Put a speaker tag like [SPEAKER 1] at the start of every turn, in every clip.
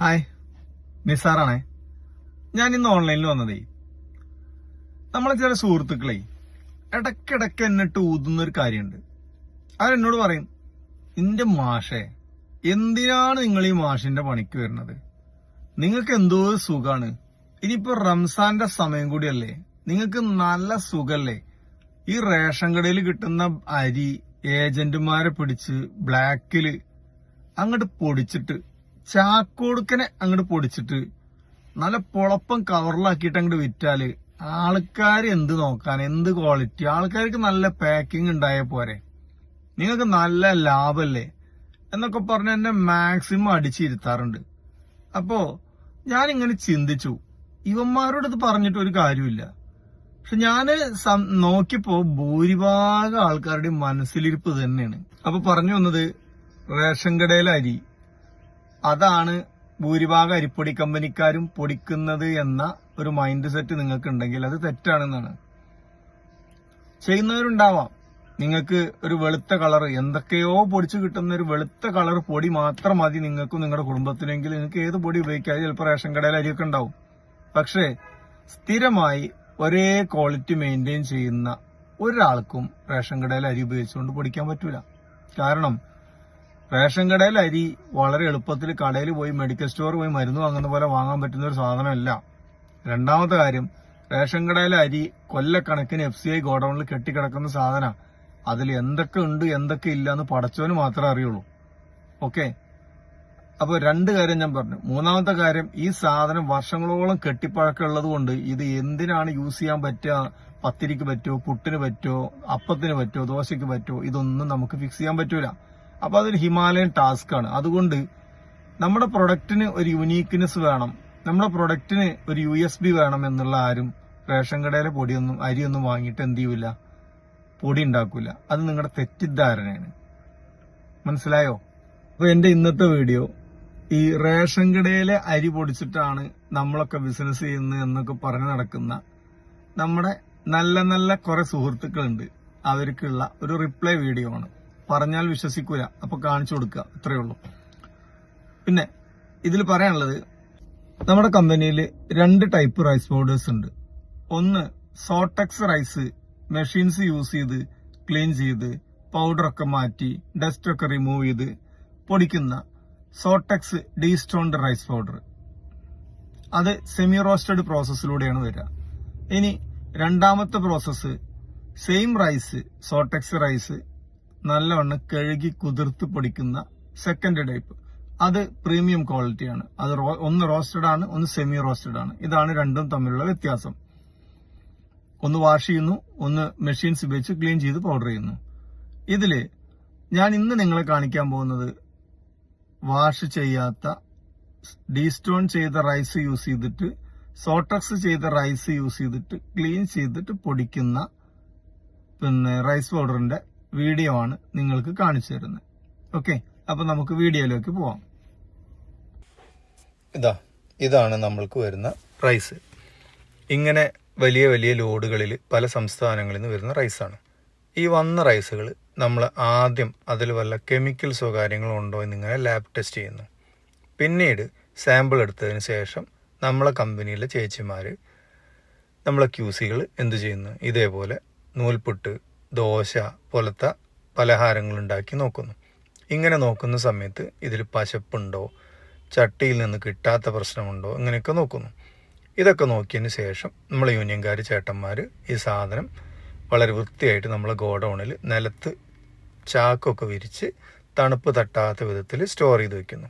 [SPEAKER 1] Hi. നിസാറാണേ. ഞാൻ ഇന്ന് ഓൺലൈനിൽ വന്നതേ. നമ്മളെ ചില സുഹൃത്തുക്കളെ ഇടക്കിടക്ക് എന്നിട്ട് ഊതുന്ന ഒരു കാര്യമുണ്ട് അവരെന്നോട് പറയും നിന്റെ മാഷേ എന്തിനാണ് നിങ്ങൾ ഈ മാഷിന്റെ പണിക്ക് വരുന്നത്? നിങ്ങൾക്ക് എന്തോ സുഖാണ്. ഇനിയിപ്പോ റംസാന്റെ സമയം കൂടിയല്ലേ? നിങ്ങൾക്ക് നല്ല സുഖല്ലേ? ഈ റേഷൻ കടയിൽ കിട്ടുന്ന അരി ഏജന്റുമാരെ പിടിച്ച് ബ്ലാക്കിൽ അങ്ങോട്ട് പൊടിച്ചിട്ട് ചാക്കോടുക്കനെ അങ്ങോട്ട് പൊടിച്ചിട്ട് നല്ല പൊളപ്പം കവറിലാക്കിയിട്ട് അങ്ങോട്ട് വിറ്റാൽ ആൾക്കാർ എന്ത് നോക്കാൻ എന്ത് ക്വാളിറ്റി ആൾക്കാർക്ക് നല്ല പാക്കിംഗ് ഉണ്ടായ പോരെ. നിങ്ങൾക്ക് നല്ല ലാഭല്ലേ? എന്നൊക്കെ പറഞ്ഞ് എന്നെ മാക്സിമം അടിച്ചിരുത്താറുണ്ട്. അപ്പോ ഞാൻ ഇങ്ങനെ ചിന്തിച്ചു. ഇവന്മാരോട് ഇത് പറഞ്ഞിട്ട് ഒരു കാര്യമില്ല പക്ഷെ ഞാൻ നോക്കിയപ്പോ ഭൂരിഭാഗം ആൾക്കാരുടെ മനസ്സിലിരിപ്പ് തന്നെയാണ്. അപ്പൊ പറഞ്ഞു വന്നത് റേഷൻ കടയിലെ അരി. അതാണ് ഭൂരിഭാഗം അരിപ്പൊടി കമ്പനിക്കാരും പൊടിക്കുന്നത് എന്ന ഒരു മൈൻഡ് സെറ്റ് നിങ്ങൾക്ക് ഉണ്ടെങ്കിൽ അത് തെറ്റാണെന്നാണ്. ചെയ്യുന്നവരുണ്ടാവാം. നിങ്ങൾക്ക് ഒരു വെളുത്ത കളർ എന്തൊക്കെയോ പൊടിച്ചു കിട്ടുന്ന ഒരു വെളുത്ത കളർ പൊടി മാത്രം മതി നിങ്ങൾക്കും നിങ്ങളുടെ കുടുംബത്തിനെങ്കിൽ നിങ്ങൾക്ക് ഏത് പൊടി ഉപയോഗിക്കാതെ ചിലപ്പോൾ റേഷൻ കടയിൽ അരിയൊക്കെ ഉണ്ടാവും. പക്ഷേ സ്ഥിരമായി ഒരേ ക്വാളിറ്റി മെയിന്റെയിൻ ചെയ്യുന്ന ഒരാൾക്കും റേഷൻ കടയിൽ അരി ഉപയോഗിച്ചുകൊണ്ട് പൊടിക്കാൻ പറ്റൂല. കാരണം റേഷൻ കടയിൽ അരി വളരെ എളുപ്പത്തിൽ കടയിൽ പോയി മെഡിക്കൽ സ്റ്റോർ പോയി മരുന്ന് വാങ്ങുന്ന പോലെ വാങ്ങാൻ പറ്റുന്ന ഒരു സാധനമല്ല. രണ്ടാമത്തെ കാര്യം റേഷൻ കടയിലെ അരി കൊല്ലക്കണക്കിന് എഫ് സി ഐ ഗോഡൌണിൽ കെട്ടിക്കിടക്കുന്ന സാധന. അതിൽ എന്തൊക്കെ ഉണ്ട് എന്തൊക്കെ ഇല്ല എന്ന് പടച്ചവന് മാത്രമേ അറിയുള്ളൂ. ഓക്കെ? അപ്പൊ രണ്ട് കാര്യം ഞാൻ പറഞ്ഞു. മൂന്നാമത്തെ കാര്യം ഈ സാധനം വർഷങ്ങളോളം കെട്ടിപ്പഴക്കമുള്ളത് കൊണ്ട് ഇത് എന്തിനാണ് യൂസ് ചെയ്യാൻ പറ്റുക? പത്തിരിക്ക് പറ്റുമോ പുട്ടിന് പറ്റുമോ അപ്പത്തിന് പറ്റുമോ ദോശയ്ക്ക് പറ്റുമോ ഇതൊന്നും നമുക്ക് ഫിക്സ് ചെയ്യാൻ പറ്റൂല. അപ്പൊ അതൊരു ഹിമാലയൻ ടാസ്ക് ആണ്. അതുകൊണ്ട് നമ്മുടെ പ്രൊഡക്റ്റിന് ഒരു യുനീക്ക്നെസ് വേണം. നമ്മുടെ പ്രൊഡക്റ്റിന് ഒരു യു എസ് ബി വേണം എന്നുള്ള ആരും റേഷൻ കടയിലെ പൊടിയൊന്നും അരിയൊന്നും വാങ്ങിയിട്ട് എന്ത് ചെയ്യൂല? പൊടി ഉണ്ടാക്കൂല. അത് നിങ്ങളുടെ തെറ്റിദ്ധാരണയാണ്. മനസ്സിലായോ? അപ്പോൾ എന്റെ ഇന്നത്തെ വീഡിയോ ഈ റേഷൻ കടയിലെ അരി പൊടിച്ചിട്ടാണ് നമ്മളൊക്കെ ബിസിനസ് ചെയ്യുന്നത് എന്നൊക്കെ പറഞ്ഞു നടക്കുന്ന നമ്മുടെ നല്ല നല്ല കുറെ സുഹൃത്തുക്കളുണ്ട്. അവർക്കുള്ള ഒരു റിപ്ലൈ വീഡിയോ ആണ്. പറഞ്ഞാൽ വിശ്വസിക്കൂല. അപ്പൊ കാണിച്ചു കൊടുക്കുക. ഇത്രയേ ഉള്ളൂ. പിന്നെ ഇതിൽ പറയാനുള്ളത് നമ്മുടെ കമ്പനിയിൽ രണ്ട് ടൈപ്പ് റൈസ് പൗഡേഴ്സ് ഉണ്ട്. ഒന്ന് സോട്ടക്സ് റൈസ് മെഷീൻസ് യൂസ് ചെയ്ത് ക്ലീൻ ചെയ്ത് പൗഡറൊക്കെ മാറ്റി ഡസ്റ്റ് ഒക്കെ റിമൂവ് ചെയ്ത് പൊടിക്കുന്ന സോട്ടക്സ് ഡീസ്റ്റോൺഡ് റൈസ് പൗഡർ അത് സെമി റോസ്റ്റഡ് പ്രോസസ്സിലൂടെയാണ് വരിക. ഇനി രണ്ടാമത്തെ process same rice Sortex rice നല്ലവണ്ണം കഴുകി കുതിർത്ത് പൊടിക്കുന്ന സെക്കൻഡ് ടൈപ്പ് അത് പ്രീമിയം ക്വാളിറ്റിയാണ് അത് ഒന്ന് റോസ്റ്റഡ് ആണ് ഒന്ന് സെമി റോസ്റ്റഡ് ആണ്. ഇതാണ് രണ്ടും തമ്മിലുള്ള വ്യത്യാസം. ഒന്ന് വാഷ് ചെയ്യുന്നു ഒന്ന് മെഷീൻസ് ഉപയോഗിച്ച് ക്ലീൻ ചെയ്ത് പൗഡർ ചെയ്യുന്നു. ഇതിൽ ഞാൻ ഇന്ന് നിങ്ങളെ കാണിക്കാൻ പോകുന്നത് വാഷ് ചെയ്യാത്ത ഡീസ്റ്റോൺ ചെയ്ത റൈസ് യൂസ് ചെയ്തിട്ട് സോട്ടക്സ് ചെയ്ത റൈസ് യൂസ് ചെയ്തിട്ട് ക്ലീൻ ചെയ്തിട്ട് പൊടിക്കുന്ന പിന്നെ റൈസ് പൗഡറിന്റെ വീഡിയോ ആണ് നിങ്ങൾക്ക് കാണിച്ചു തരുന്നത്. ഓക്കെ അപ്പൊ നമുക്ക് വീഡിയോയിലേക്ക് പോവാം. ഇതാ ഇതാണ് നമ്മൾക്ക് വരുന്ന റൈസ് ഇങ്ങനെ വലിയ വലിയ ലോഡുകളിൽ പല സംസ്ഥാനങ്ങളിൽ നിന്ന് വരുന്ന റൈസാണ് ഈ വന്ന റൈസുകൾ നമ്മൾ ആദ്യം അതിൽ വല്ല കെമിക്കൽസോ കാര്യങ്ങളോ ഉണ്ടോ എന്ന് ഇങ്ങനെ ലാബ് ടെസ്റ്റ് ചെയ്യുന്നു. പിന്നീട് സാമ്പിൾ എടുത്തതിന് ശേഷം നമ്മളെ കമ്പനിയിലെ ചേച്ചിമാർ നമ്മളെ ക്യൂസികൾ എന്ത് ചെയ്യുന്നു? ഇതേപോലെ നൂൽപുട്ട് ദോശ പോലത്തെ പലഹാരങ്ങൾ ഉണ്ടാക്കി നോക്കുന്നു. ഇങ്ങനെ നോക്കുന്ന സമയത്ത് ഇതിൽ പശപ്പുണ്ടോ ചട്ടിയിൽ നിന്ന് കിട്ടാത്ത പ്രശ്നമുണ്ടോ ഇങ്ങനെയൊക്കെ നോക്കുന്നു. ഇതൊക്കെ നോക്കിയതിന് ശേഷം നമ്മളെ യൂണിയൻകാർ ചേട്ടന്മാർ ഈ സാധനം വളരെ വൃത്തിയായിട്ട് നമ്മൾ ഗോഡൗണിൽ നിലത്ത് ചാക്കൊക്കെ വിരിച്ച് തണുപ്പ് തട്ടാത്ത വിധത്തിൽ സ്റ്റോർ ചെയ്ത് വെക്കുന്നു.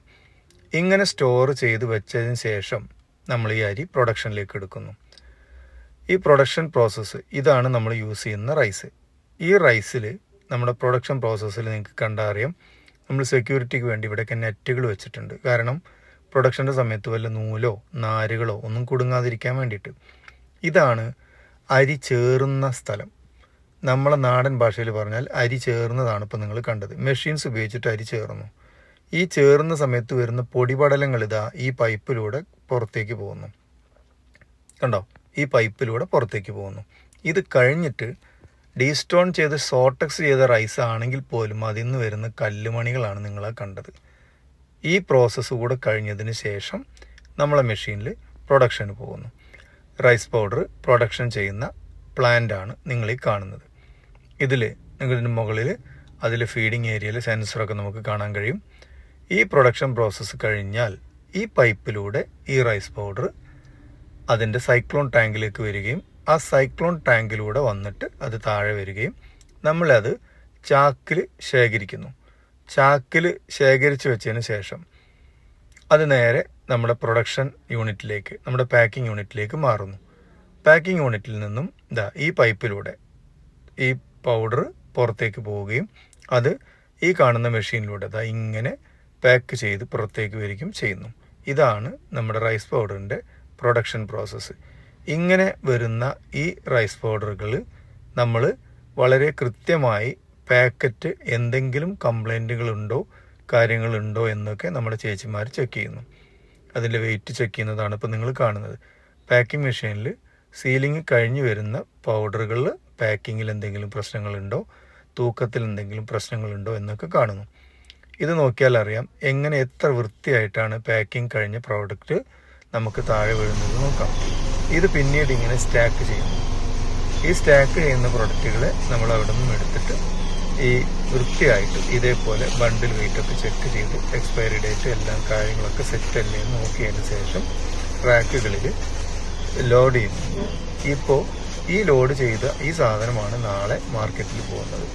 [SPEAKER 1] ഇങ്ങനെ സ്റ്റോർ ചെയ്ത് വെച്ചതിന് ശേഷം നമ്മൾ ഈ അരി പ്രൊഡക്ഷനിലേക്ക് എടുക്കുന്നു. ഈ പ്രൊഡക്ഷൻ പ്രോസസ്സ് ഇതാണ് നമ്മൾ യൂസ് ചെയ്യുന്ന റൈസ്. ഈ റൈസിൽ നമ്മുടെ പ്രൊഡക്ഷൻ പ്രോസസ്സിൽ നിങ്ങൾക്ക് കണ്ടറിയാം. നമ്മൾ സെക്യൂരിറ്റിക്ക് വേണ്ടി ഇവിടെയൊക്കെ നെറ്റുകൾ വെച്ചിട്ടുണ്ട്. കാരണം പ്രൊഡക്ഷന്റെ സമയത്ത് വല്ല നൂലോ നാരുകളോ ഒന്നും കുടുങ്ങാതിരിക്കാൻ വേണ്ടിയിട്ട്. ഇതാണ് അരി ചേറുന്ന സ്ഥലം. നമ്മളെ നാടൻ ഭാഷയിൽ പറഞ്ഞാൽ അരി ചേർന്നതാണ് ഇപ്പോൾ നിങ്ങൾ കണ്ടത്. മെഷീൻസ് ഉപയോഗിച്ചിട്ട് അരി ചേർന്നു. ഈ ചേർന്ന സമയത്ത് വരുന്ന പൊടിപടലങ്ങൾ ഇതാ ഈ പൈപ്പിലൂടെ പുറത്തേക്ക് പോകുന്നു. കണ്ടോ? ഈ പൈപ്പിലൂടെ പുറത്തേക്ക് പോകുന്നു. ഇത് കഴിഞ്ഞിട്ട് ഡീസ്റ്റോൺ ചെയ്ത് സോട്ടക്സ് ചെയ്ത റൈസ് ആണെങ്കിൽ പോലും അതിൽ നിന്ന് വരുന്ന കല്ലുമണികളാണ് നിങ്ങളെ കണ്ടത്. ഈ പ്രോസസ്സ് കൂടെ കഴിഞ്ഞതിന് ശേഷം നമ്മളെ മെഷീനിൽ പ്രൊഡക്ഷന് പോകുന്നു. റൈസ് പൗഡർ പ്രൊഡക്ഷൻ ചെയ്യുന്ന പ്ലാന്റാണ് നിങ്ങൾ ഈ കാണുന്നത്. ഇതിൽ നിങ്ങളുടെ മുകളിൽ അതിൽ ഫീഡിങ് ഏരിയയിൽ സെൻസറൊക്കെ നമുക്ക് കാണാൻ കഴിയും. ഈ പ്രൊഡക്ഷൻ പ്രോസസ്സ് കഴിഞ്ഞാൽ ഈ പൈപ്പിലൂടെ ഈ റൈസ് പൗഡർ അതിന്റെ സൈക്ലോൺ ടാങ്കിലേക്ക് വരികയും ആ സൈക്ലോൺ ടാങ്കിലൂടെ വന്നിട്ട് അത് താഴെ വരികയും നമ്മളത് ചാക്കിൽ ശേഖരിക്കുന്നു. ചാക്കിൽ ശേഖരിച്ച് വെച്ചതിന് ശേഷം അത് നേരെ നമ്മുടെ പ്രൊഡക്ഷൻ യൂണിറ്റിലേക്ക് നമ്മുടെ പാക്കിംഗ് യൂണിറ്റിലേക്ക് മാറുന്നു. പാക്കിംഗ് യൂണിറ്റിൽ നിന്നും ഇതാ ഈ പൈപ്പിലൂടെ ഈ പൗഡർ പുറത്തേക്ക് പോവുകയും അത് ഈ കാണുന്ന മെഷീനിലൂടെ അതാ ഇങ്ങനെ പാക്ക് ചെയ്ത് പുറത്തേക്ക് വരികയും ചെയ്യുന്നു. ഇതാണ് നമ്മുടെ റൈസ് പൗഡറിന്റെ പ്രൊഡക്ഷൻ പ്രോസസ്സ് ഇങ്ങനെ വരുന്ന ഈ റൈസ് പൗഡറുകൾ നമ്മൾ വളരെ കൃത്യമായി പാക്കറ്റ് എന്തെങ്കിലും കംപ്ലൈന്റുകളുണ്ടോ കാര്യങ്ങളുണ്ടോ എന്നൊക്കെ നമ്മുടെ ചേച്ചിമാർ ചെക്ക് ചെയ്യുന്നു. അതിന്റെ വെയിറ്റ് ചെക്ക് ചെയ്യുന്നതാണ് ഇപ്പോൾ നിങ്ങൾ കാണുന്നത്. പാക്കിംഗ് മെഷീനിൽ സീലിംഗ് കഴിഞ്ഞ് വരുന്ന പൗഡറുകൾ പാക്കിങ്ങിൽ എന്തെങ്കിലും പ്രശ്നങ്ങളുണ്ടോ തൂക്കത്തിൽ എന്തെങ്കിലും പ്രശ്നങ്ങളുണ്ടോ എന്നൊക്കെ കാണുന്നു. ഇത് നോക്കിയാൽ അറിയാം എങ്ങനെ എത്ര വൃത്തിയായിട്ടാണ് പാക്കിംഗ് കഴിഞ്ഞ പ്രോഡക്റ്റ് നമുക്ക് താഴെ വീഴുന്നത് നോക്കാം. ഇത് പിന്നീട് ഇങ്ങനെ സ്റ്റാക്ക് ചെയ്യുന്നു. ഈ സ്റ്റാക്ക് ചെയ്യുന്ന പ്രൊഡക്റ്റുകളെ നമ്മൾ അവിടെ നിന്നും എടുത്തിട്ട് ഈ വൃത്തിയായിട്ട് ഇതേപോലെ ബണ്ടിൽ വെയിറ്റ് ഒക്കെ ചെക്ക് ചെയ്ത് എക്സ്പയറി ഡേറ്റ് എല്ലാം കാര്യങ്ങളൊക്കെ സെറ്റ് അല്ലേ നോക്കിയതിന് ശേഷം റാക്കുകളിൽ ലോഡ് ചെയ്യുന്നു. ഇപ്പോൾ ഈ ലോഡ് ചെയ്ത ഈ സാധനമാണ് നാളെ മാർക്കറ്റിൽ പോകുന്നത്.